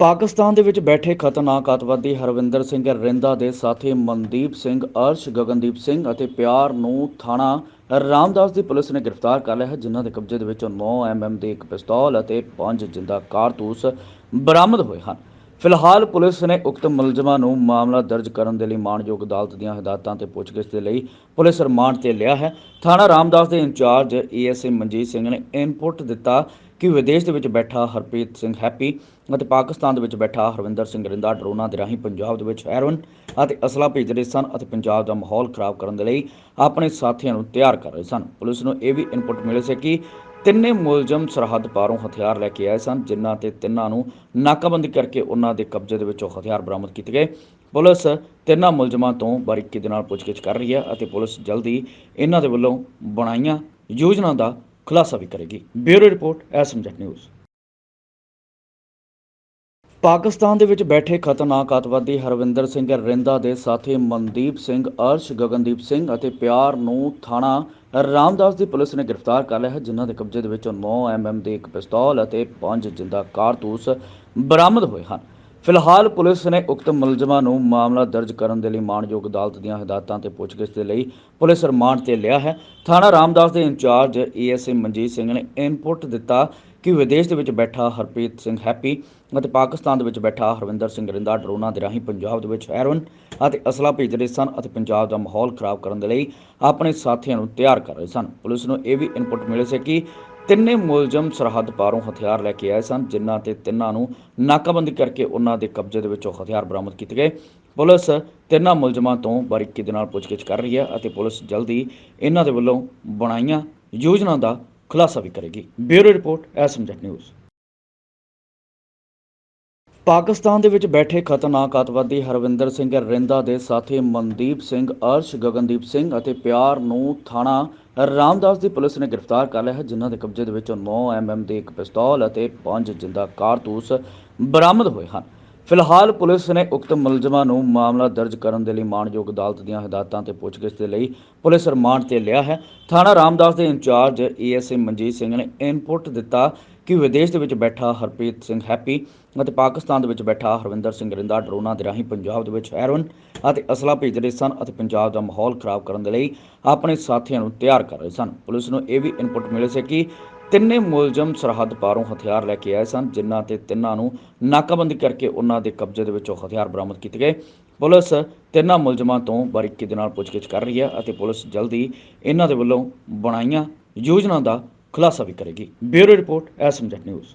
ਪਾਕਿਸਤਾਨ ਦੇ ਵਿੱਚ ਬੈਠੇ ਖਤਰਨਾਕ ਅੱਤਵਾਦੀ ਹਰਵਿੰਦਰ ਸਿੰਘ ਰਿੰਦਾ ਦੇ ਸਾਥੀ ਮਨਦੀਪ ਸਿੰਘ, ਅਰਸ਼ ਗਗਨਦੀਪ ਸਿੰਘ ਅਤੇ ਪਿਆਰ ਨੂੰ ਥਾਣਾ ਰਾਮਦਾਸ ਦੀ ਪੁਲਿਸ ਨੇ ਗ੍ਰਿਫਤਾਰ ਕਰ ਲਿਆ ਹੈ, ਜਿਨ੍ਹਾਂ ਦੇ ਕਬਜ਼ੇ ਦੇ ਵਿੱਚੋਂ 9 ਐਮਐਮ ਦੀ ਇੱਕ ਪਿਸਤੌਲ ਅਤੇ 5 ਜਿੰਦਾ ਕਾਰਤੂਸ ਬਰਾਮਦ ਹੋਏ ਹਨ। ਫਿਲਹਾਲ ਪੁਲਿਸ ਨੇ ਉਕਤ ਮੁਲਜ਼ਮਾਂ ਨੂੰ ਮਾਮਲਾ ਦਰਜ ਕਰਨ ਦੇ ਲਈ ਮਾਣਯੋਗ ਅਦਾਲਤ ਦੀਆਂ ਹਦਾਇਤਾਂ ਤੇ ਪੁੱਛਗਿੱਛ ਦੇ ਲਈ ਪੁਲਿਸ ਰਿਮਾਂਡ ਤੇ ਲਿਆ ਹੈ। ਥਾਣਾ ਰਾਮਦਾਸ ਦੇ ਇੰਚਾਰਜ ਏਐਸਏ ਮਨਜੀਤ ਸਿੰਘ ਨੇ ਇਨਪੁਟ ਦਿੱਤਾ ਕਿ ਵਿਦੇਸ਼ ਦੇ ਵਿੱਚ ਬੈਠਾ ਹਰਪ੍ਰੀਤ ਸਿੰਘ ਹੈਪੀ ਅਤੇ ਪਾਕਿਸਤਾਨ ਦੇ ਵਿੱਚ ਬੈਠਾ ਹਰਵਿੰਦਰ ਸਿੰਘ ਰਿੰਦਾ ਡਰੋਨਾਂ ਦੇ ਰਾਹੀਂ ਪੰਜਾਬ ਦੇ ਵਿੱਚ ਹੈਰੋਇਨ ਅਤੇ ਅਸਲਾ ਭੇਜ ਰਹੇ ਸਨ ਅਤੇ ਪੰਜਾਬ ਦਾ ਮਾਹੌਲ ਖਰਾਬ ਕਰਨ ਦੇ ਲਈ ਆਪਣੇ ਸਾਥੀਆਂ ਨੂੰ ਤਿਆਰ ਕਰ ਰਹੇ ਸਨ। ਪੁਲਿਸ ਨੂੰ ਇਹ ਵੀ ਇਨਪੁਟ ਮਿਲੇ ਸੀ ਕਿ ਤਿੰਨੇ ਮੁਲਜ਼ਮ ਸਰਹੱਦ ਪਾਰੋਂ ਹਥਿਆਰ ਲੈ ਕੇ ਆਏ ਸਨ, ਜਿਨ੍ਹਾਂ ਤੇ ਤਿੰਨਾਂ ਨੂੰ ਨਾਕਾਬੰਦੀ ਕਰਕੇ ਉਹਨਾਂ ਦੇ ਕਬਜ਼ੇ ਦੇ ਵਿੱਚੋਂ ਹਥਿਆਰ ਬਰਾਮਦ ਕੀਤੇ ਗਏ। ਪੁਲਿਸ ਤਿੰਨਾਂ ਮੁਲਜ਼ਮਾਂ ਤੋਂ ਬਾਰੀਕੀ ਦੇ ਨਾਲ ਪੁੱਛਗਿੱਛ ਕਰ ਰਹੀ ਹੈ ਅਤੇ ਪੁਲਿਸ ਜਲਦੀ ਇਹਨਾਂ ਦੇ ਵੱਲੋਂ ਬਣਾਈਆਂ ਯੋਜਨਾ ਦਾ ਖੁਲਾਸਾ ਵੀ ਕਰੇਗੀ। ਬਿਊਰੋ ਰਿਪੋਰਟ ਐਸਐਮਜੈਟ ਨਿਊਜ਼। ਪਾਕਿਸਤਾਨ ਦੇ ਵਿੱਚ ਬੈਠੇ ਖਤਰਨਾਕ ਅੱਤਵਾਦੀ ਹਰਵਿੰਦਰ ਸਿੰਘ ਰਿੰਦਾ ਦੇ ਸਾਥੀ ਮਨਦੀਪ ਸਿੰਘ, ਅਰਸ਼ ਗਗਨਦੀਪ ਸਿੰਘ ਅਤੇ ਪਿਆਰ ਨੂੰ ਥਾਣਾ ਰਾਮਦਾਸ ਦੀ ਪੁਲਿਸ ਨੇ ਗ੍ਰਿਫਤਾਰ ਕਰ ਲਿਆ ਹੈ, ਜਿਨ੍ਹਾਂ ਦੇ ਕਬਜ਼ੇ ਦੇ ਵਿੱਚੋਂ 9 ਐਮਐਮ ਦੀ ਇੱਕ ਪਿਸਤੌਲ ਅਤੇ 5 ਜਿੰਦਾ ਕਾਰਤੂਸ ਬਰਾਮਦ ਹੋਏ ਹਨ। ਫਿਲਹਾਲ ਪੁਲਿਸ ਨੇ ਉਕਤ ਮੁਲਜ਼ਮਾਂ ਨੂੰ ਮਾਮਲਾ ਦਰਜ ਕਰਨ ਦੇ ਲਈ ਮਾਣਯੋਗ ਅਦਾਲਤ ਦੀਆਂ ਹਦਾਇਤਾਂ ਤੇ ਪੁੱਛਗਿੱਛ ਦੇ ਲਈ ਪੁਲਿਸ ਰਿਮਾਂਡ ਤੇ ਲਿਆ ਹੈ। ਥਾਣਾ ਰਾਮਦਾਸ ਦੇ ਇੰਚਾਰਜ ਏਐਸਏ ਮਨਜੀਤ ਸਿੰਘ ਨੇ ਇਨਪੁਟ ਦਿੱਤਾ ਕਿ ਵਿਦੇਸ਼ ਦੇ ਵਿੱਚ ਬੈਠਾ ਹਰਪ੍ਰੀਤ ਸਿੰਘ ਹੈਪੀ ਅਤੇ ਪਾਕਿਸਤਾਨ ਦੇ ਵਿੱਚ ਬੈਠਾ ਹਰਵਿੰਦਰ ਸਿੰਘ ਰਿੰਦਾ ਡਰੋਨਾਂ ਦੇ ਰਾਹੀਂ ਪੰਜਾਬ ਦੇ ਵਿੱਚ ਹੈਰੋਇਨ ਅਤੇ ਅਸਲਾ ਭੇਜ ਰਹੇ ਸਨ ਅਤੇ ਪੰਜਾਬ ਦਾ ਮਾਹੌਲ ਖਰਾਬ ਕਰਨ ਦੇ ਲਈ ਆਪਣੇ ਸਾਥੀਆਂ ਨੂੰ ਤਿਆਰ ਕਰ ਰਹੇ ਸਨ। ਪੁਲਿਸ ਨੂੰ ਇਹ ਵੀ ਇਨਪੁਟ ਮਿਲੇ ਸੀ ਕਿ ਤਿੰਨੇ ਮੁਲਜ਼ਮ ਸਰਹੱਦ ਪਾਰੋਂ ਹਥਿਆਰ ਲੈ ਕੇ ਆਏ ਸਨ, ਜਿਨ੍ਹਾਂ ਤੇ ਤਿੰਨਾਂ ਨੂੰ ਨਾਕਾਬੰਦੀ ਕਰਕੇ ਉਹਨਾਂ ਦੇ ਕਬਜ਼ੇ ਦੇ ਵਿੱਚੋਂ ਹਥਿਆਰ ਬਰਾਮਦ ਕੀਤੇ ਗਏ। ਪੁਲਿਸ ਤਿੰਨਾਂ ਮੁਲਜ਼ਮਾਂ ਤੋਂ ਬਾਰੀਕੀ ਦੇ ਨਾਲ ਪੁੱਛਗਿੱਛ ਕਰ ਰਹੀ ਹੈ ਅਤੇ ਪੁਲਿਸ ਜਲਦੀ ਇਹਨਾਂ ਦੇ ਵੱਲੋਂ ਬਣਾਈਆਂ ਯੋਜਨਾ ਦਾ ਖੁਲਾਸਾ ਵੀ ਕਰੇਗੀ। ਬਿਊਰੋ ਰਿਪੋਰਟ ਐਸਐਮਜੈਟ ਨਿਊਜ਼। ਪਾਕਿਸਤਾਨ ਦੇ ਵਿੱਚ ਬੈਠੇ ਖਤਰਨਾਕ ਅੱਤਵਾਦੀ ਹਰਵਿੰਦਰ ਸਿੰਘ ਰਿੰਦਾ ਦੇ ਸਾਥੀ ਮਨਦੀਪ ਸਿੰਘ, ਅਰਸ਼ ਗਗਨਦੀਪ ਸਿੰਘ ਅਤੇ ਪਿਆਰ ਨੂੰ ਥਾਣਾ ਰਾਮਦਾਸ ਦੀ ਪੁਲਿਸ ਨੇ ਗ੍ਰਿਫਤਾਰ ਕਰ ਲਿਆ ਹੈ, ਜਿਨ੍ਹਾਂ ਦੇ ਕਬਜ਼ੇ ਦੇ ਵਿੱਚੋਂ 9 ਐਮਐਮ ਦੀ ਇੱਕ ਪਿਸਤੌਲ ਅਤੇ 5 ਜਿੰਦਾ ਕਾਰਤੂਸ ਬਰਾਮਦ ਹੋਏ ਹਨ। ਫਿਲਹਾਲ ਪੁਲਿਸ ਨੇ ਉਕਤ ਮੁਲਜ਼ਮਾਂ ਨੂੰ ਮਾਮਲਾ ਦਰਜ ਕਰਨ ਦੇ ਲਈ ਮਾਣਯੋਗ ਅਦਾਲਤ ਦੀਆਂ ਹਦਾਇਤਾਂ ਤੇ ਪੁੱਛਗਿੱਛ ਦੇ ਲਈ ਪੁਲਿਸ ਰਿਮਾਂਡ ਤੇ ਲਿਆ ਹੈ। ਥਾਣਾ ਰਾਮਦਾਸ ਦੇ ਇੰਚਾਰਜ ਏਐਸਏ ਮਨਜੀਤ ਸਿੰਘ ਨੇ ਇਨਪੁਟ ਦਿੱਤਾ ਕਿ ਵਿਦੇਸ਼ ਦੇ ਵਿੱਚ ਬੈਠਾ ਹਰਪ੍ਰੀਤ ਸਿੰਘ ਹੈਪੀ ਅਤੇ ਪਾਕਿਸਤਾਨ ਦੇ ਵਿੱਚ ਬੈਠਾ ਹਰਵਿੰਦਰ ਸਿੰਘ ਰਿੰਦਾ ਡਰੋਨਾਂ ਦੇ ਰਾਹੀਂ ਪੰਜਾਬ ਦੇ ਵਿੱਚ ਹੈਰੋਇਨ ਅਤੇ ਅਸਲਾ ਭੇਜ ਰਹੇ ਸਨ ਅਤੇ ਪੰਜਾਬ ਦਾ ਮਾਹੌਲ ਖਰਾਬ ਕਰਨ ਦੇ ਲਈ ਆਪਣੇ ਸਾਥੀਆਂ ਨੂੰ ਤਿਆਰ ਕਰ ਰਹੇ ਸਨ। ਪੁਲਿਸ ਨੂੰ ਇਹ ਵੀ ਇਨਪੁਟ ਮਿਲੇ ਸੀ ਕਿ ਤਿੰਨੇ ਮੁਲਜ਼ਮ ਸਰਹੱਦ ਪਾਰੋਂ ਹਥਿਆਰ ਲੈ ਕੇ ਆਏ ਸਨ, ਜਿਨ੍ਹਾਂ ਤੇ ਤਿੰਨਾਂ ਨੂੰ ਨਾਕਾਬੰਦੀ ਕਰਕੇ ਉਹਨਾਂ ਦੇ ਕਬਜ਼ੇ ਦੇ ਵਿੱਚੋਂ ਹਥਿਆਰ ਬਰਾਮਦ ਕੀਤੇ ਗਏ। ਪੁਲਿਸ ਤਿੰਨਾਂ ਮੁਲਜ਼ਮਾਂ ਤੋਂ ਬਾਰੀਕੀ ਦੇ ਨਾਲ ਪੁੱਛਗਿੱਛ ਕਰ ਰਹੀ ਹੈ ਅਤੇ ਪੁਲਿਸ ਜਲਦੀ ਇਹਨਾਂ ਦੇ ਵੱਲੋਂ ਬਣਾਈਆਂ ਯੋਜਨਾ ਦਾ ਖੁਲਾਸਾ ਵੀ ਕਰੇਗੀ। ਬਿਊਰੋ ਰਿਪੋਰਟ ਐਸਐਮਜੈਟ ਨਿਊਜ਼।